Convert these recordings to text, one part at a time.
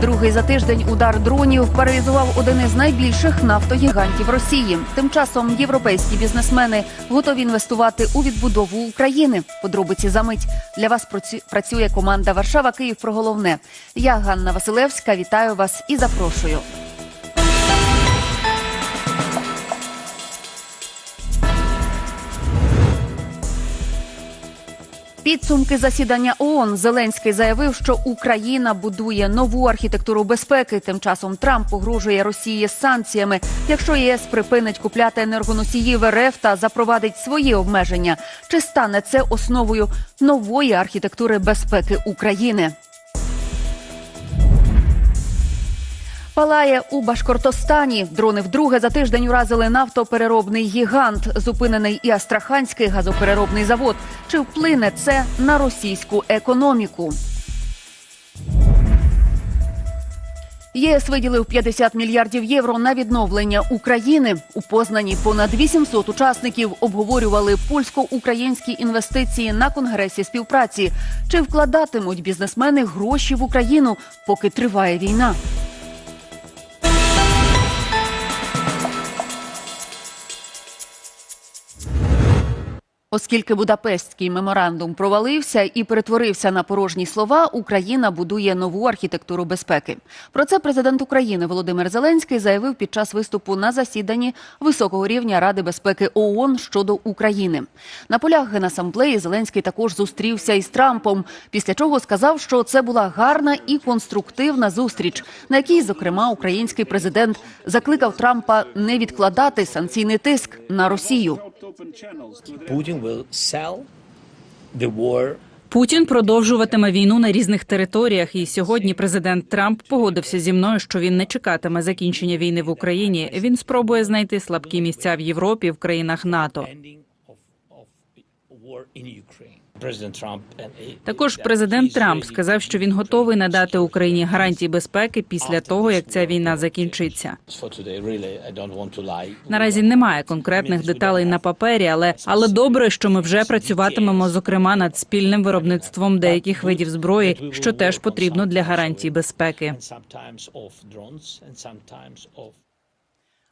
Другий за тиждень удар дронів паралізував один із найбільших нафтогігантів Росії. Тим часом європейські бізнесмени готові інвестувати у відбудову України. Подробиці за мить для вас працю- працює команда Варшава Київ про головне. Я Ганна Василевська. Вітаю вас і запрошую. Підсумки засідання ООН Зеленський заявив, що Україна будує нову архітектуру безпеки. Тим часом Трамп погрожує Росії санкціями, якщо ЄС припинить купляти енергоносії в РФ та запровадить свої обмеження. Чи стане це основою нової архітектури безпеки України? Палає у Башкортостані. Дрони вдруге за тиждень уразили нафтопереробний гігант, зупинений і Астраханський газопереробний завод. Чи вплине це на російську економіку? ЄС виділив 50 мільярдів євро на відновлення України. У Познані понад 800 учасників обговорювали польсько-українські інвестиції на конгресі співпраці. Чи вкладатимуть бізнесмени гроші в Україну, поки триває війна? Оскільки Будапештський меморандум провалився і перетворився на порожні слова, Україна будує нову архітектуру безпеки. Про це президент України Володимир Зеленський заявив під час виступу на засіданні високого рівня Ради безпеки ООН щодо України. На полях генасамблеї Зеленський також зустрівся із Трампом, після чого сказав, що це була гарна і конструктивна зустріч, на якій, зокрема, український президент закликав Трампа не відкладати санкційний тиск на Росію. Putin will sell the war Путін продовжуватиме війну на різних територіях. І сьогодні президент Трамп погодився зі мною, що він не чекатиме закінчення війни в Україні. Він спробує знайти слабкі місця в Європі, в країнах НАТО. Також президент Трамп сказав, що він готовий надати Україні гарантії безпеки після того, як ця війна закінчиться. Наразі немає конкретних деталей на папері, але але добре, що ми вже працюватимемо зокрема над спільним виробництвом деяких видів зброї, що теж потрібно для гарантій безпеки.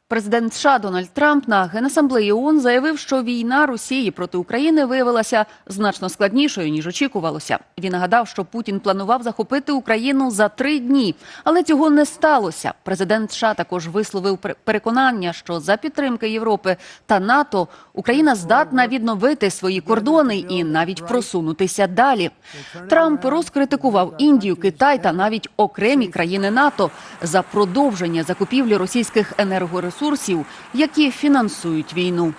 Президент США Дональд Трамп на генасамблеї ООН заявив, що війна Росії проти України виявилася значно складнішою ніж очікувалося. Він нагадав, що Путін планував захопити Україну за три дні, але цього не сталося. Президент США також висловив пер- переконання, що за підтримки Європи та НАТО Україна здатна відновити свої кордони і навіть просунутися далі. Трамп розкритикував Індію, Китай та навіть окремі країни НАТО за продовження закупівлі російських енергоресурсів, які фінансують війну.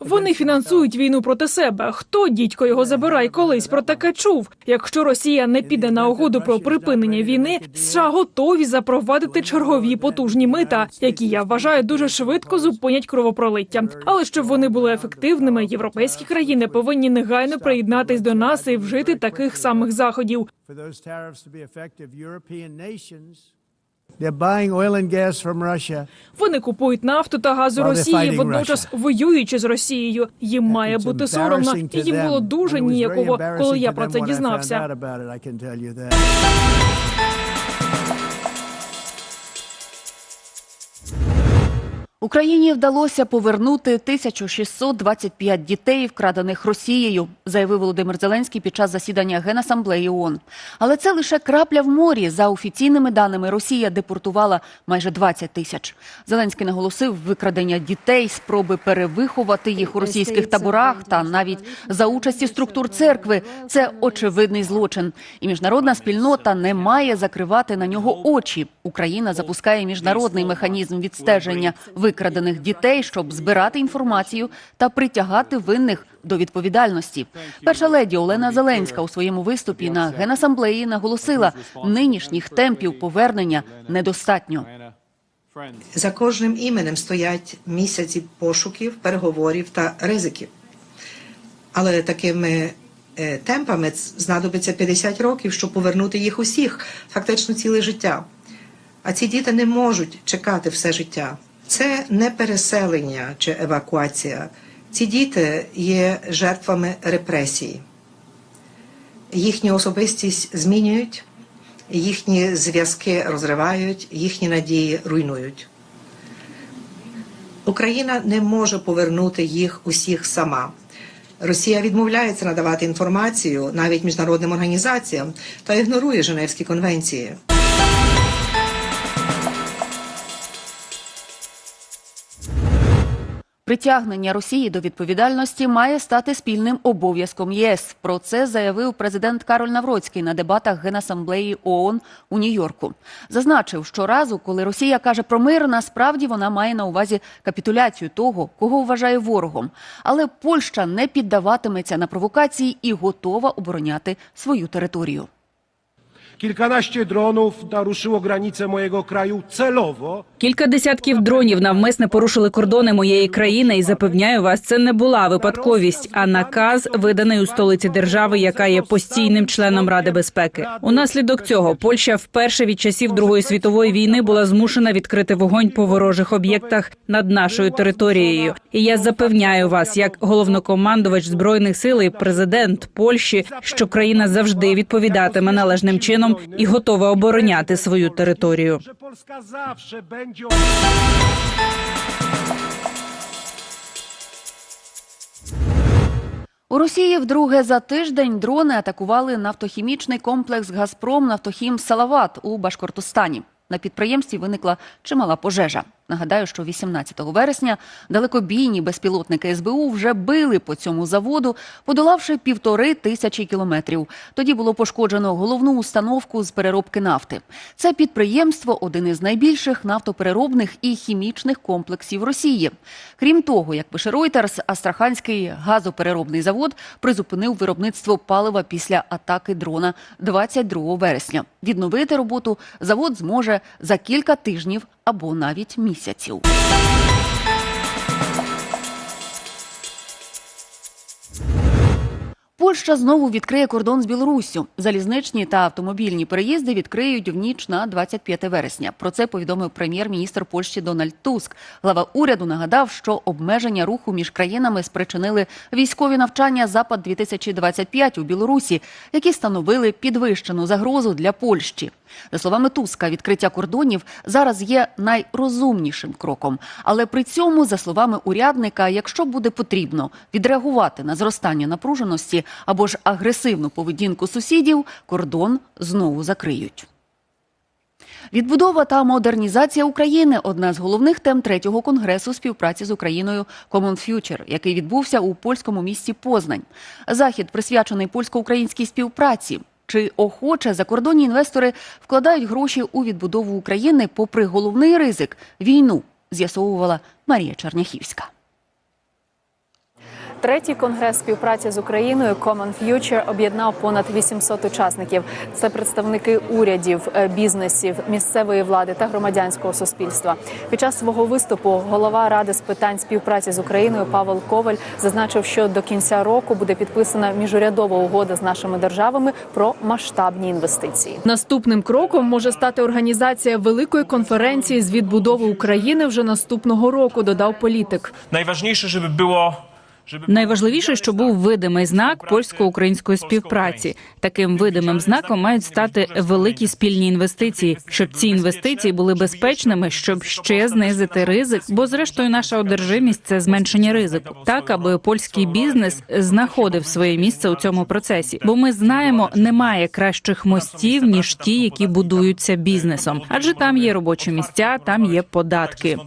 Вони фінансують війну проти себе. Хто дідько його забирай колись про таке чув? Якщо Росія не піде на угоду про припинення війни, США готові запровадити чергові потужні мита, які я вважаю дуже швидко зупинять кровопролиття. Але щоб вони були ефективними, європейські країни повинні негайно приєднатись до нас і вжити таких самих заходів. Вони купують нафту та газ у Росії, водночас воюючи з Росією. Їм має бути соромно, і їм було дуже ніяково, коли я про це дізнався. Україні вдалося повернути 1625 дітей, вкрадених Росією, заявив Володимир Зеленський під час засідання Генасамблеї ООН. Але це лише крапля в морі. За офіційними даними, Росія депортувала майже 20 тисяч. Зеленський наголосив викрадення дітей, спроби перевиховати їх у російських таборах та навіть за участі структур церкви. Це очевидний злочин, і міжнародна спільнота не має закривати на нього очі. Україна запускає міжнародний механізм відстеження викрадених дітей, щоб збирати інформацію та притягати винних до відповідальності. Перша леді Олена Зеленська у своєму виступі на генасамблеї наголосила, нинішніх темпів повернення недостатньо. За кожним іменем стоять місяці пошуків, переговорів та ризиків. Але такими е, темпами знадобиться 50 років, щоб повернути їх усіх, фактично ціле життя. А ці діти не можуть чекати все життя. Це не переселення чи евакуація. Ці діти є жертвами репресії. їхню особистість змінюють, їхні зв'язки розривають, їхні надії руйнують. Україна не може повернути їх усіх сама. Росія відмовляється надавати інформацію навіть міжнародним організаціям та ігнорує Женевські конвенції. Притягнення Росії до відповідальності має стати спільним обов'язком ЄС. Про це заявив президент Кароль Навроцький на дебатах Генасамблеї ООН у Нью-Йорку. Зазначив, що разу, коли Росія каже про мир, насправді вона має на увазі капітуляцію того, кого вважає ворогом. Але Польща не піддаватиметься на провокації і готова обороняти свою територію. Kilkanaście dronów naruszyło granice mojego kraju celowo. Кілька десятків дронів навмисне порушили кордони моєї країни, і запевняю вас, це не була випадковість, а наказ виданий у столиці держави, яка є постійним членом Ради безпеки. Унаслідок цього Польща вперше від часів Другої світової війни була змушена відкрити вогонь по ворожих об'єктах над нашою територією. І я запевняю вас, як головнокомандувач збройних сил і президент Польщі, що країна завжди відповідатиме належним чином і готове обороняти свою територію. У Росії вдруге за тиждень дрони атакували нафтохімічний комплекс Газпром Нафтохім Салават у Башкортостані. На підприємстві виникла чимала пожежа. Нагадаю, що 18 вересня далекобійні безпілотники СБУ вже били по цьому заводу, подолавши півтори тисячі кілометрів. Тоді було пошкоджено головну установку з переробки нафти. Це підприємство один із найбільших нафтопереробних і хімічних комплексів Росії. Крім того, як пише Reuters, Астраханський газопереробний завод призупинив виробництво палива після атаки дрона 22 вересня. Відновити роботу завод зможе за кілька тижнів або навіть місяців. 一下球。Польща знову відкриє кордон з Білоруссю. Залізничні та автомобільні переїзди відкриють в ніч на 25 вересня. Про це повідомив прем'єр-міністр Польщі Дональд Туск. Глава уряду нагадав, що обмеження руху між країнами спричинили військові навчання Запад 2025 у Білорусі, які становили підвищену загрозу для Польщі. За словами Туска, відкриття кордонів зараз є найрозумнішим кроком. Але при цьому, за словами урядника, якщо буде потрібно відреагувати на зростання напруженості або ж агресивну поведінку сусідів, кордон знову закриють. Відбудова та модернізація України одна з головних тем третього конгресу співпраці з Україною Common Future, який відбувся у польському місті Познань. Захід присвячений польсько-українській співпраці. Чи охоче закордонні інвестори вкладають гроші у відбудову України попри головний ризик війну? З'ясовувала Марія Черняхівська. Третій конгрес співпраці з Україною Common Future об'єднав понад 800 учасників. Це представники урядів, е, бізнесів, місцевої влади та громадянського суспільства. Під час свого виступу голова ради з питань співпраці з Україною Павел Коваль зазначив, що до кінця року буде підписана міжурядова угода з нашими державами про масштабні інвестиції. Наступним кроком може стати організація великої конференції з відбудови України вже наступного року. Додав політик. Najważniejsze, żeby było. Найважливіше, що був видимий знак польсько-української співпраці. Таким видимим знаком мають стати великі спільні інвестиції, щоб ці інвестиції були безпечними, щоб ще знизити ризик. Бо, зрештою, наша одержимість це зменшення ризику, так аби польський бізнес знаходив своє місце у цьому процесі. Бо ми знаємо, немає кращих мостів ніж ті, які будуються бізнесом, адже там є робочі місця, там є податки.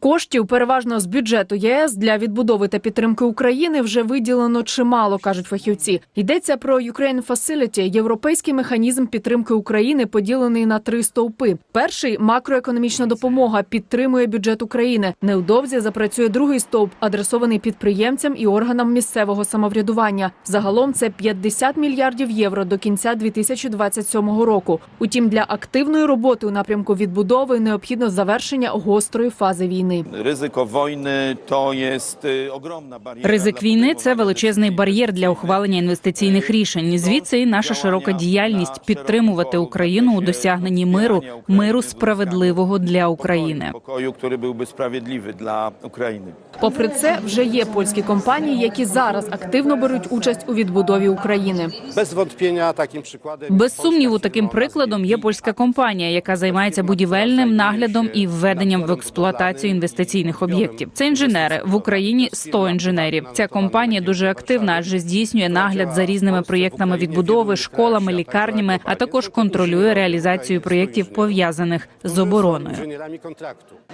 Коштів переважно з бюджету ЄС для відбудови та підтримки України вже виділено чимало, кажуть фахівці. Йдеться про Ukraine Facility – європейський механізм підтримки України, поділений на три стовпи. Перший макроекономічна допомога підтримує бюджет України. Невдовзі запрацює другий стовп, адресований підприємцям і органам місцевого самоврядування. Загалом це 50 мільярдів євро до кінця 2027 року. Утім, для активної роботи у напрямку відбудови необхідно завершення гострої фази війни. Війни. Ryzyko wojny to jest y, ogromna. Ризик війни це величезний бар'єр для ухвалення інвестиційних рішень. Звідси і наша широка діяльність підтримувати Україну у досягненні миру, миру справедливого для України. Pokoju, który byłby sprawiedliwy dla Ukrainy. Попри це, вже є польські компанії, які зараз активно беруть участь у відбудові України. Bez wątpienia takim przykładem. Без сумніву, таким прикладом є польська компанія, яка займається будівельним наглядом і введенням в експлуатацію інвестиційних об'єктів. Це інженери в Україні 100 інженерів. Ця компанія дуже активна, адже здійснює нагляд за різними проєктами відбудови, школами, лікарнями, а також контролює реалізацію проєктів пов'язаних з обороною.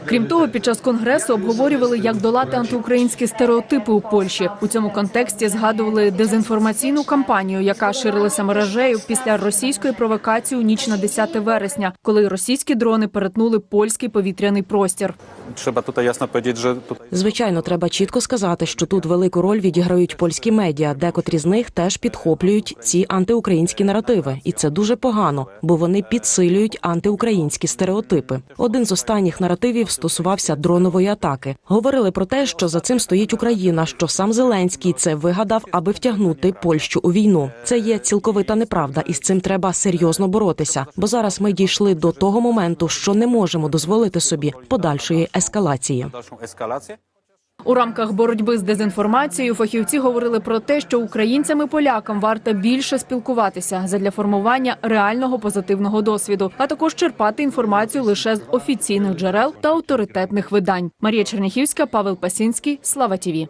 Крім того, під час конгресу обговорювали, як долати антиукраїнські стереотипи у Польщі. У цьому контексті згадували дезінформаційну кампанію, яка ширилася мережею після російської провокації у ніч на 10 вересня, коли російські дрони перетнули польський повітряний простір. Trzeba tutaj jasno powiedzieć, że tutaj Звичайно, треба чітко сказати, що тут велику роль відіграють польські медіа, декотрі з них теж підхоплюють ці антиукраїнські наративи, і це дуже погано, бо вони підсилюють антиукраїнські стереотипи. Один з останніх наративів стосувався дронової атаки. Говорили про те, що за цим стоїть Україна, що сам Зеленський це вигадав, аби втягнути Польщу у війну. Це є цілковита неправда, і з цим треба серйозно боротися. Бо зараз ми дійшли до того моменту, що не можемо дозволити собі подальшої ескалації. Eskalację. У рамках боротьби з дезінформацією фахівці говорили про те, що українцям і полякам варто більше спілкуватися задля формування реального позитивного досвіду, а також черпати інформацію лише з офіційних джерел та авторитетних видань. Марія Черняхівська, Павел Пасінський, Слава Тіві.